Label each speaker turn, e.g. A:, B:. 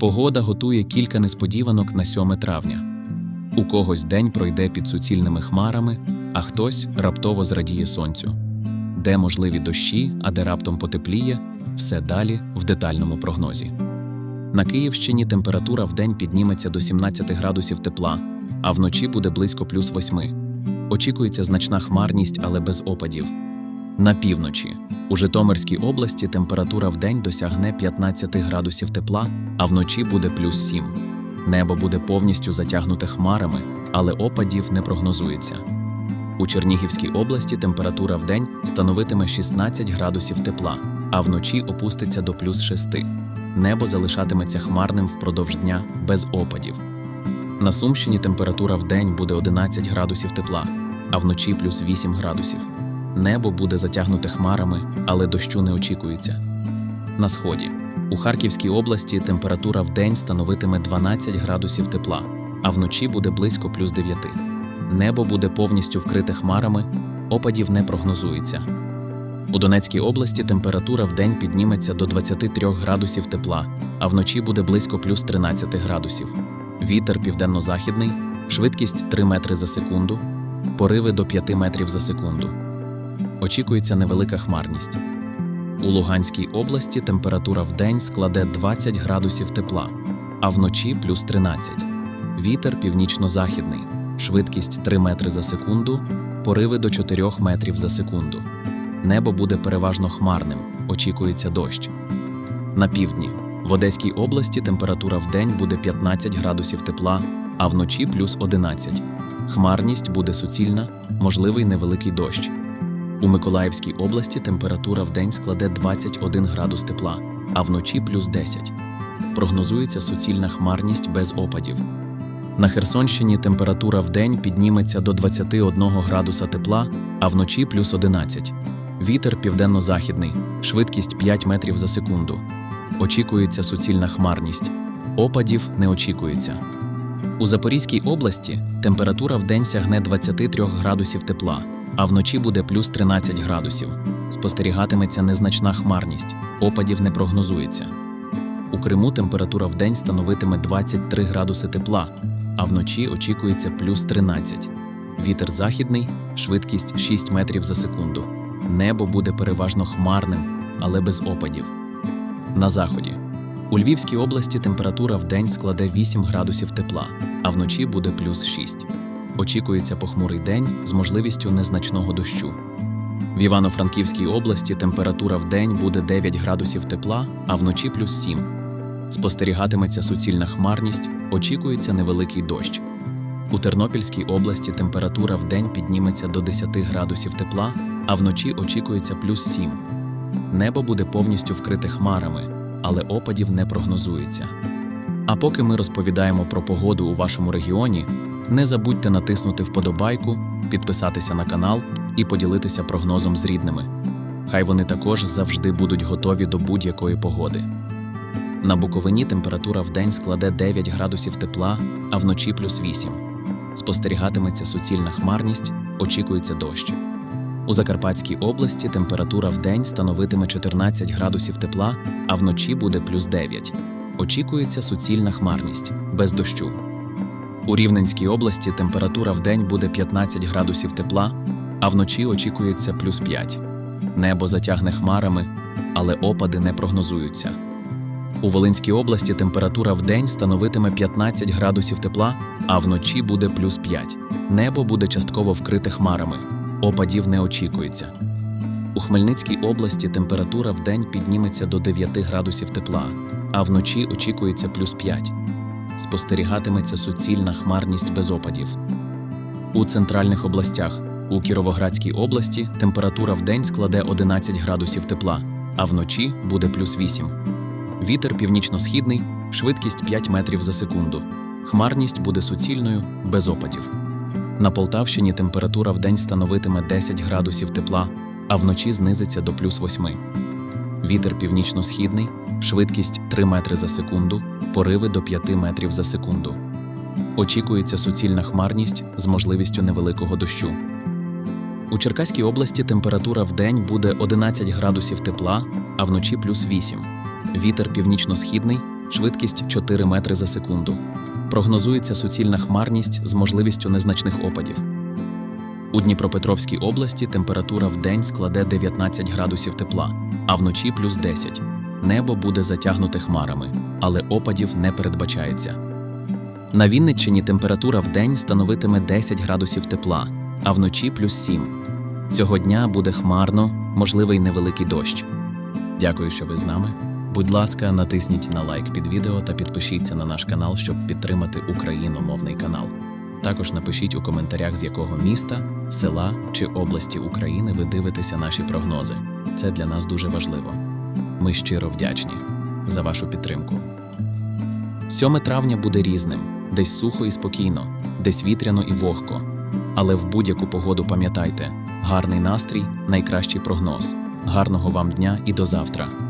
A: Погода готує кілька несподіванок на 7 травня. У когось день пройде під суцільними хмарами, а хтось раптово зрадіє сонцю. Де можливі дощі, а де раптом потепліє, все далі в детальному прогнозі. На Київщині температура вдень підніметься до 17 градусів тепла, а вночі буде близько плюс 8. Очікується значна хмарність, але без опадів. На півночі у Житомирській області температура вдень досягне 15 градусів тепла, а вночі буде плюс 7. Небо буде повністю затягнуте хмарами, але опадів не прогнозується. У Чернігівській області температура вдень становитиме 16 градусів тепла, а вночі опуститься до плюс 6. Небо залишатиметься хмарним впродовж дня без опадів. На Сумщині температура вдень буде 11 градусів тепла, а вночі плюс 8 градусів. Небо буде затягнуте хмарами, але дощу не очікується. На сході у Харківській області температура вдень становитиме 12 градусів тепла, а вночі буде близько плюс 9. Небо буде повністю вкрите хмарами, опадів не прогнозується. У Донецькій області температура вдень підніметься до 23 градусів тепла, а вночі буде близько плюс 13 градусів. Вітер південно-західний, швидкість 3 метри за секунду, пориви до 5 метрів за секунду. Очікується невелика хмарність. У Луганській області температура вдень складе 20 градусів тепла, а вночі плюс 13. Вітер північно-західний, швидкість 3 метри за секунду, пориви до 4 метрів за секунду. Небо буде переважно хмарним, очікується дощ. На півдні в Одеській області температура вдень буде 15 градусів тепла, а вночі плюс 11. Хмарність буде суцільна, можливий невеликий дощ. У Миколаївській області температура вдень складе 21 градус тепла, а вночі плюс 10. Прогнозується суцільна хмарність без опадів. На Херсонщині температура вдень підніметься до 21 градуса тепла, а вночі плюс 11. Вітер південно-західний, швидкість 5 метрів за секунду. Очікується суцільна хмарність. Опадів не очікується. У Запорізькій області температура вдень сягне 23 градусів тепла, а вночі буде плюс 13 градусів. Спостерігатиметься незначна хмарність, опадів не прогнозується. У Криму температура вдень становитиме 23 градуси тепла, а вночі очікується плюс 13. Вітер західний, швидкість 6 метрів за секунду. Небо буде переважно хмарним, але без опадів. На заході. У Львівській області температура вдень складе 8 градусів тепла, а вночі буде плюс 6. Очікується похмурий день з можливістю незначного дощу. В Івано-Франківській області температура вдень буде 9 градусів тепла, а вночі плюс 7. Спостерігатиметься суцільна хмарність, очікується невеликий дощ. У Тернопільській області температура вдень підніметься до 10 градусів тепла, а вночі очікується плюс 7. Небо буде повністю вкрите хмарами, але опадів не прогнозується. А поки ми розповідаємо про погоду у вашому регіоні, не забудьте натиснути вподобайку, підписатися на канал і поділитися прогнозом з рідними. Хай вони також завжди будуть готові до будь-якої погоди. На Буковині температура вдень складе 9 градусів тепла, а вночі плюс 8. Спостерігатиметься суцільна хмарність, очікується дощ. У Закарпатській області температура вдень становитиме 14 градусів тепла, а вночі буде плюс 9. Очікується суцільна хмарність, без дощу. У Рівненській області температура вдень буде 15 градусів тепла, а вночі очікується плюс 5. Небо затягне хмарами, але опади не прогнозуються. У Волинській області температура вдень становитиме 15 градусів тепла, а вночі буде плюс 5. Небо буде частково вкрите хмарами. Опадів не очікується. У Хмельницькій області температура вдень підніметься до 9 градусів тепла, а вночі очікується плюс 5. Спостерігатиметься суцільна хмарність без опадів. У центральних областях у Кіровоградській області температура вдень складе 11 градусів тепла, а вночі буде плюс 8. Вітер північно-східний, швидкість 5 метрів за секунду. Хмарність буде суцільною, без опадів. На Полтавщині температура вдень становитиме 10 градусів тепла, а вночі знизиться до плюс 8. Вітер північно-східний, швидкість 3 метри за секунду, пориви до 5 метрів за секунду. Очікується суцільна хмарність з можливістю невеликого дощу. У Черкаській області температура вдень буде 11 градусів тепла, а вночі плюс 8. Вітер північно-східний, швидкість 4 метри за секунду. Прогнозується суцільна хмарність з можливістю незначних опадів. У Дніпропетровській області температура в день складе 19 градусів тепла, а вночі плюс 10. Небо буде затягнуте хмарами, але опадів не передбачається. На Вінниччині температура в день становитиме 10 градусів тепла, а вночі плюс 7. Цього дня буде хмарно, можливий невеликий дощ. Дякую, що ви з нами. Будь ласка, натисніть на лайк під відео та підпишіться на наш канал, щоб підтримати україномовний канал. Також напишіть у коментарях, з якого міста, села чи області України ви дивитеся наші прогнози. Це для нас дуже важливо. Ми щиро вдячні за вашу підтримку. 7 травня буде різним, десь сухо і спокійно, десь вітряно і вогко. Але в будь-яку погоду пам'ятайте, гарний настрій найкращий прогноз. Гарного вам дня і до завтра.